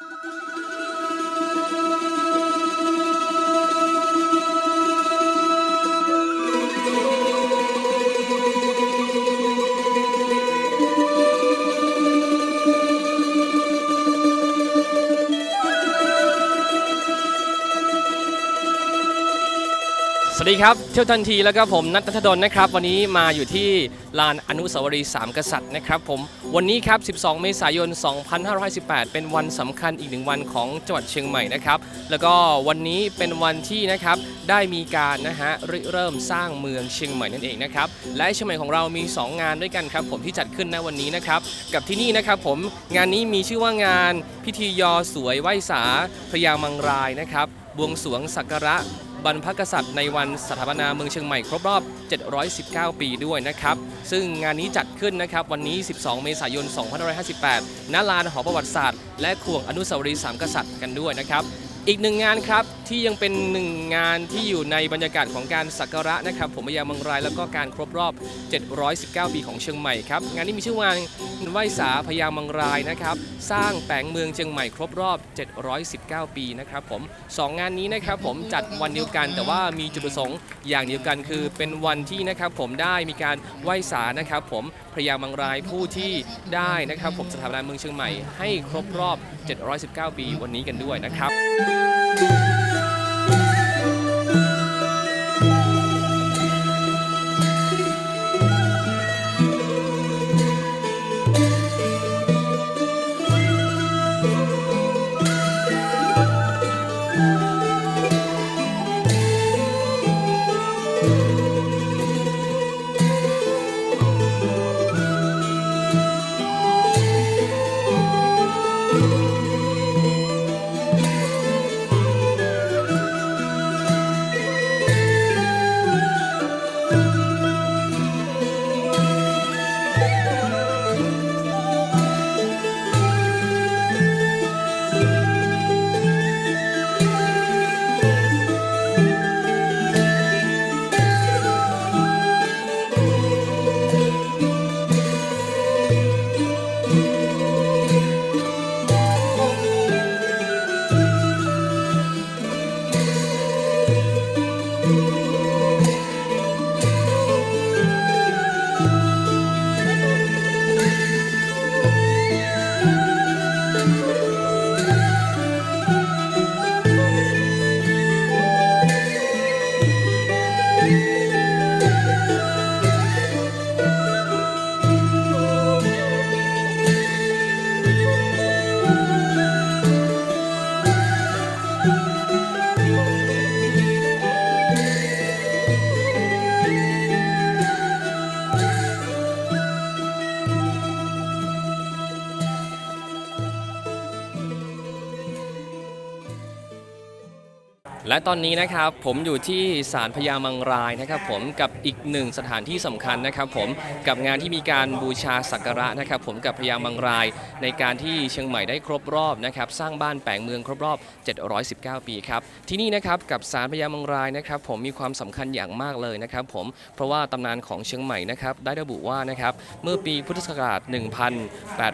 Thank you. ดีครับ เที่ยวทันทีแล้วก็ผมนัทธดลนะครับ วันนี้มาอยู่ที่ลานอนุสาวรีย์สามกษัตริย์นะครับผมวันนี้ครับ 12 เมษายน 2518 เป็นวันสำคัญอีกหนึ่งวันของจังหวัดเชียงใหม่นะครับ แล้วก็วันนี้เป็นวันที่นะครับได้มีการนะฮะเริ่มสร้างเมืองเชียงใหม่นั่นเองนะครับ และเชียงใหม่ของเรามี 2 งานด้วยกันครับ ผมที่จัดขึ้นณวันนี้นะครับกับที่นี่นะครับผมงานนี้มีชื่อว่างานพิธียอสวยไหวสาพญามังรายนะครับบวงสรวงสักการะ บรรพกษัตริย์ในวันสถาปนาเมืองเชียงใหม่ครบรอบ 719 ปีด้วยนะครับ ซึ่งงานนี้จัดขึ้นนะครับวันนี้ 12 เมษายน 2558 ณ ลานหอประวัติศาสตร์ และขวงอนุสาวรีย์สามกษัตริย์กันด้วยนะครับ อีกหนึ่งงานครับที่ยังเป็นหนึ่งงานที่อยู่ในบรรยากาศของการสักการะนะครับ ผมพยามังรายแล้วก็การครบรอบ 719 ปีของเชียงใหม่ครับงานนี้มีชื่อว่างานไหว้สาพยามังรายนะครับ สร้างแปลงเมืองเชียงใหม่ครบรอบ 719 ปีนะครับผมสองงานนี้นะครับผมจัดวันเดียวกัน แต่ว่ามีจุดประสงค์อย่างเดียวกันคือเป็นวันที่นะครับผมได้มีการไหว้สานะครับผมพยามังรายผู้ที่ได้นะครับผมสถาปนเมืองเชียงใหม่ให้ครบรอบ 719 ปีวันนี้กันด้วยนะครับ thank you. และตอนนี้นะครับผมอยู่ที่ศาลพญามังรายนะครับผมกับอีกหนึ่งสถานที่สำคัญนะครับผมกับงานที่มีการบูชาสักการะนะครับผมกับพญามังราย ในการที่เชียงใหม่ได้ครบรอบนะครับสร้างบ้านแปลงเมืองครบรอบ 719 ปีครับที่นี่นะครับกับศาลพญามังรายนะครับผมมีความสำคัญอย่างมากเลยนะครับผมเพราะว่าตำนานของเชียงใหม่นะครับได้ระบุว่านะครับเมื่อปีพุทธศักราช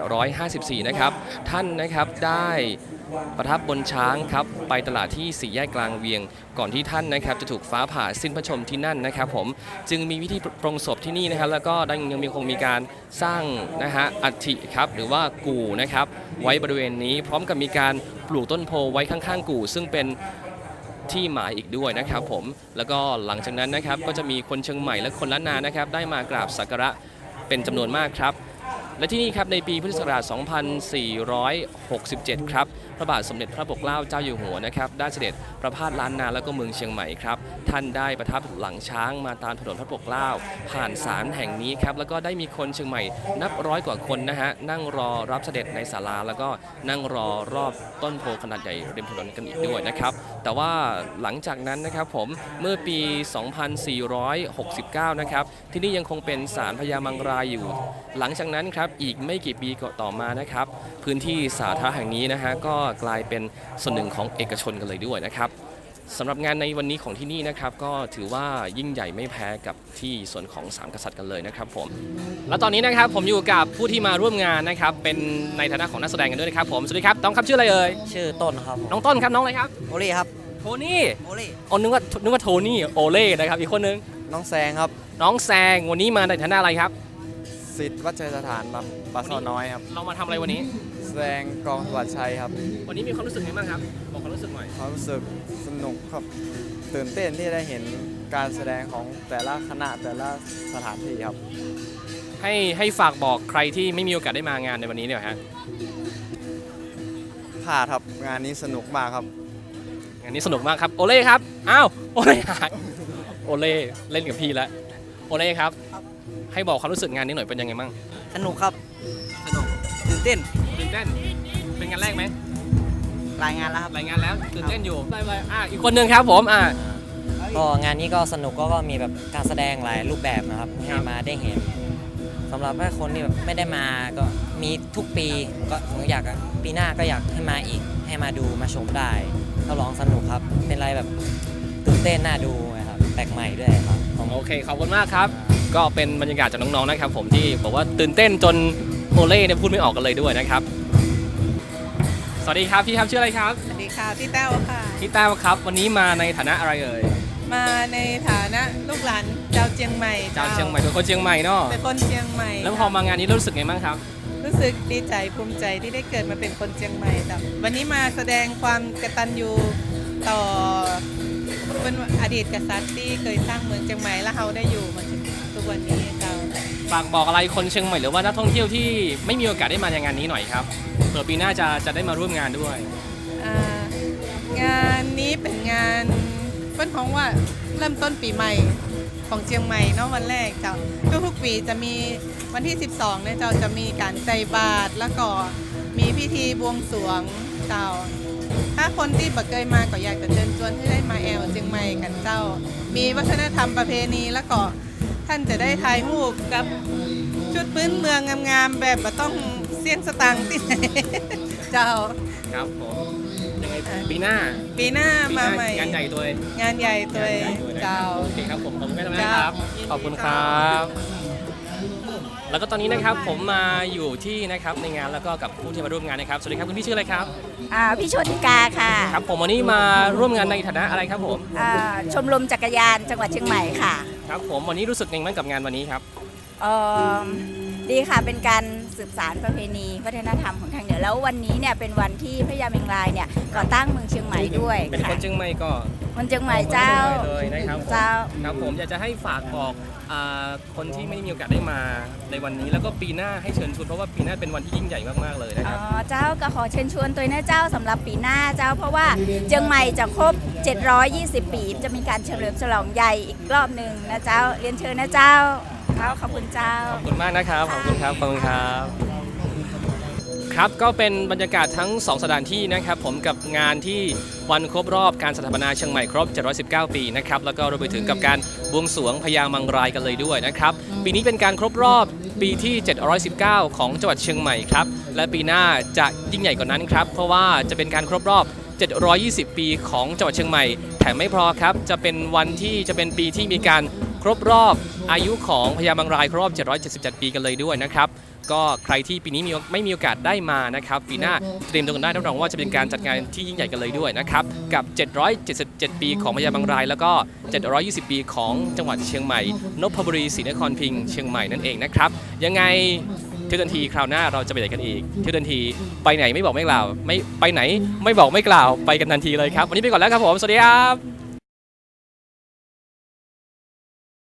1854 นะครับท่านนะครับได้ ประทับบนช้างครับไปตลาดที่สี่แยกกลางเวียง ก่อนที่ท่านนะครับจะถูกฟ้าผ่าสิ้นพระชนม์ที่นั่นนะครับผมจึงมีวิธีปรงศพที่นี่นะครับแล้วก็ได้ยังมีคงมีการสร้างนะฮะอัฐิครับหรือว่ากู่นะครับไว้บริเวณนี้พร้อมกับมีการปลูกต้นโพไว้ข้างๆ กู่ ซึ่งเป็นที่หมายอีกด้วยนะครับผมแล้วก็หลังจากนั้นนะครับก็จะมีคนเชียงใหม่และคนล้านนานะครับได้มากราบสักการะเป็นจำนวนมากครับ และที่นี่ครับในปีพุทธศักราช 2467 ครับ พระบาทสมเด็จพระปกเกล้าเจ้าอยู่หัวนะครับได้เสด็จประพาสล้านนาแล้วก็เมืองเชียงใหม่ครับ ท่านได้ประทับหลังช้างมาตามถนนพระปกเกล้า ผ่านศาลแห่งนี้ครับ แล้วก็ได้มีคนเชียงใหม่นับร้อยกว่าคนนะฮะนั่งรอรับเสด็จในศาลาแล้วก็นั่งรอรอบต้นโพขนาดใหญ่ริมถนนกันอีกด้วยนะครับ แต่ว่าหลังจากนั้นนะครับผมเมื่อปี 2469 นะครับที่นี่ยังคงเป็นศาลพญามังรายอยู่ หลังจากนั้นครับอีกไม่กี่ปีก็ต่อมานะครับ พื้นที่สาธารณะแห่งนี้นะฮะก็กลายเป็นส่วนหนึ่งของเอกชนกันเลยด้วยนะครับสำหรับงานในวันนี้ของที่นี่นะครับก็ถือว่ายิ่งใหญ่ไม่แพ้กับที่ส่วนของสามกษัตริย์กันเลยนะครับผมและตอนนี้นะครับผมอยู่กับผู้ที่มาร่วมงานนะครับเป็นในฐานะของนักแสดงกันด้วยนะครับผมสวัสดีครับน้องครับชื่ออะไรเอ่ยชื่อต้นครับผมน้องต้นครับน้องอะไรครับโอลี่ครับโทนี่โอลี่อ๋อนึกว่านึกว่าโทนี่โอเล่นะครับอีกคนนึงน้องแซงครับน้องแซงวันนี้มาในฐานะอะไรครับ สิทธิ์วัดชัยสถานครับปลาซอน้อยครับ เรามาทำอะไรวันนี้แซงกองสวัสดิ์ชัยครับวันนี้มีความรู้สึกไงบ้างครับ บอกความรู้สึกหน่อย ความรู้สึกสนุกครับตื่นเต้นที่ได้เห็นการแสดงของแต่ละคณะแต่ละสถานที่ครับ ให้ให้ฝากบอกใครที่ไม่มีโอกาสได้มางานในวันนี้เนี่ยฮะพลาดครับงานนี้สนุกมากครับ งานนี้สนุกมากครับ โอเล่ครับ อ้าว โอเล่หายโอเล่เล่นกับพี่แล้ว โอเล่ครับ ให้บอกความรู้สึกงานนี้หน่อยเป็นยังไงบ้างสนุกครับสนุกตื่นเต้นตื่นเต้น เป็นงานแรกไหมรายงานแล้วครับรายงานแล้วตื่นเต้นอยู่ไปไปอะอีกคนนึงครับผมอะก็งานนี้ก็สนุกก็ก็มีแบบการแสดงหลายรูปแบบนะครับคให้รับมาได้เห็นสำหรับถ้าคนที่แบบไม่ได้มาก็มีทุกปีก็ผมอยากอะปีหน้าก็อยากให้มาอีกให้มาดูมาชมได้รับรองสนุกครับ เป็นอะไรแบบตื่นเต้นน่าดูนะครับแปลกใหม่ด้วยครับผมโอเคขอบคุณมากครับ ก็เป็นบรรยากาศจากน้องๆนะครับผมที่บอกว่าตื่นเต้นจนโอเล่เนี่ยพูดไม่ออกกันเลยด้วยนะครับ สวัสดีครับพี่ครับชื่ออะไรครับ สวัสดีค่ะพี่แต้วค่ะ พี่แต้วครับ วันนี้มาในฐานะอะไรเอ่ย มาในฐานะลูกหลานเจ้าเจียงใหม่ชาวเชียงใหม่เป็นคนเชียงใหม่เนาะเป็นคนเชียงใหม่ แล้วพอมางานนี้รู้สึกไงบ้างครับ รู้สึกดีใจภูมิใจที่ได้เกิดมาเป็นคนเชียงใหม่แต่วันนี้มาแสดงความกตัญญูต่อเป็นอดีตกษัตริย์ที่เคยสร้างเมืองเชียงใหม่และเราได้อยู่มาถึง ทุกวันนี้เจ้าฝากบอกอะไรคนเชียงใหม่หรือว่านักท่องเที่ยวที่ไม่มีโอกาสได้มาในงานนี้หน่อยครับเผื่อปีหน้าจะจะได้มาร่วมงานด้วย อ่างานนี้เป็นงานเป็นของว่าเริ่มต้นปีใหม่ของเชียงใหม่เนาะวันแรกเจ้าทุกๆปีจะมีวันที่ 12เนี่ยเจ้าจะมีการใจบาตรแล้วก็มีพิธีบวงสรวงเจ้า ถ้าคนที่บ่เคยมาก็อยากจะเชิญชวนให้ได้มาแอลเชียงใหม่กันเจ้า มีวัฒนธรรมประเพณีแล้วก็ ท่านจะได้ถ่ายรูปกับชุดพื้นเมืองงามๆแบบบ่ต้องเสี่ยงสตังค์ที่ไหน เจ้า ครับผมยังไงปีหน้าปีหน้าปีหมาน้าใหม่ งานใหญ่ตัวเองงานใหญ่ตัวเองงานใหญ่ด้วยนะเจ้า โอเคครับผมขอบคุณแม่ทำจ้านะครับยินดีขอบคุณคค่ะรับ แล้วก็ตอนนี้นะครับผมมาอยู่ที่นะครับในงานแล้วก็กับผู้ที่มาร่วมงานนะครับสวัสดีครับคุณพี่ชื่ออะไรครับอ่าพี่โชติกาค่ะครับ ผมวันนี้มาร่วมงานในฐานะอะไรครับผม อ่าชมรมจักรยานจังหวัดเชียงใหม่ค่ะ ครับผมวันนี้รู้สึกยังไงบ้างกับงานวันนี้ครับ เอ่อดีค่ะเป็นการ สืบสารประเพณีวัฒนธรรมของทางเหนือแล้ววันนี้เนี่ยเป็นวันที่พระยาเมงรายเนี่ยก่อตั้งเมืองเชียงใหม่ด้วยเป็นคค่ะนเชียงใหม่ก็เมืองเชียงใหม่เจ้า เลยนะครับผมเจ้า ครับผมอยากจะให้ฝากบอกอ่าคนที่ไม่ได้มีโอกาสได้มาในวันนี้ แล้วก็ปีหน้าให้เชิญชวนเพราะว่าปีหน้าเป็นวันที่ยิ่งใหญ่มากๆเลยนะคอ๋รับ อเจ้าก็ขอเชิญชวนตัวนะเจ้าสำหรับปีหน้าเจ้า เพราะว่าเชียงใหม่จะครบ 720 ปี จะมีการเฉลิมฉลองใหญ่อีกรอบหนึ่งนะเจ้าเรียนเชิญนะเจ้า เจ้าขอบคุณเจ้า ขอบคุณมากนะครับ ขอบคุณครับ ขอบคุณครับ ครับ ก็เป็นบรรยากาศทั้ง 2 สถานที่นะครับผมกับงานที่วันครบรอบการสถาปนาเชียงใหม่ครบ 719 ปีนะครับ แล้วก็รวมไปถึงกับการบวงสรวงพญามังรายกันเลยด้วยนะครับ ปีนี้เป็นการครบรอบปีที่ 719 ของจังหวัดเชียงใหม่ครับ และปีหน้าจะยิ่งใหญ่กว่านั้นครับ เพราะว่าจะเป็นการครบรอบ 720 ปีของจังหวัดเชียงใหม่ แถมไม่พอครับ จะเป็นวันที่จะเป็นปีที่มีการค รบรอบอายุของพญามังรายครบรอบ 777 ปีกันเลยด้วยนะครับ ก็ใครที่ปีนี้มีไม่มีโอกาสได้มานะครับปีหน้าเตรียมตัวกันได้รับรองว่าจะเป็นการจัดงานที่ยิ่งใหญ่กันเลยด้วยนะครับกับ 777 ปีของพญาบางราย แล้วก็ 720 ปีของจังหวัดเชียงใหม่นพบุรีศรีนครพิงค์เชียงใหม่นั่นเองนะครับยังไงเที่ยวทันทีคราวหน้าเราจะไปไหนกันอีกเที่ยวทันทีไปไหนไม่บอกไม่กล่าว ไม่ไปไหนไม่บอกไม่กล่าวไปกันทันทีเลยครับ วันนี้ไปก่อนแล้วครับผมสวัสดีครับ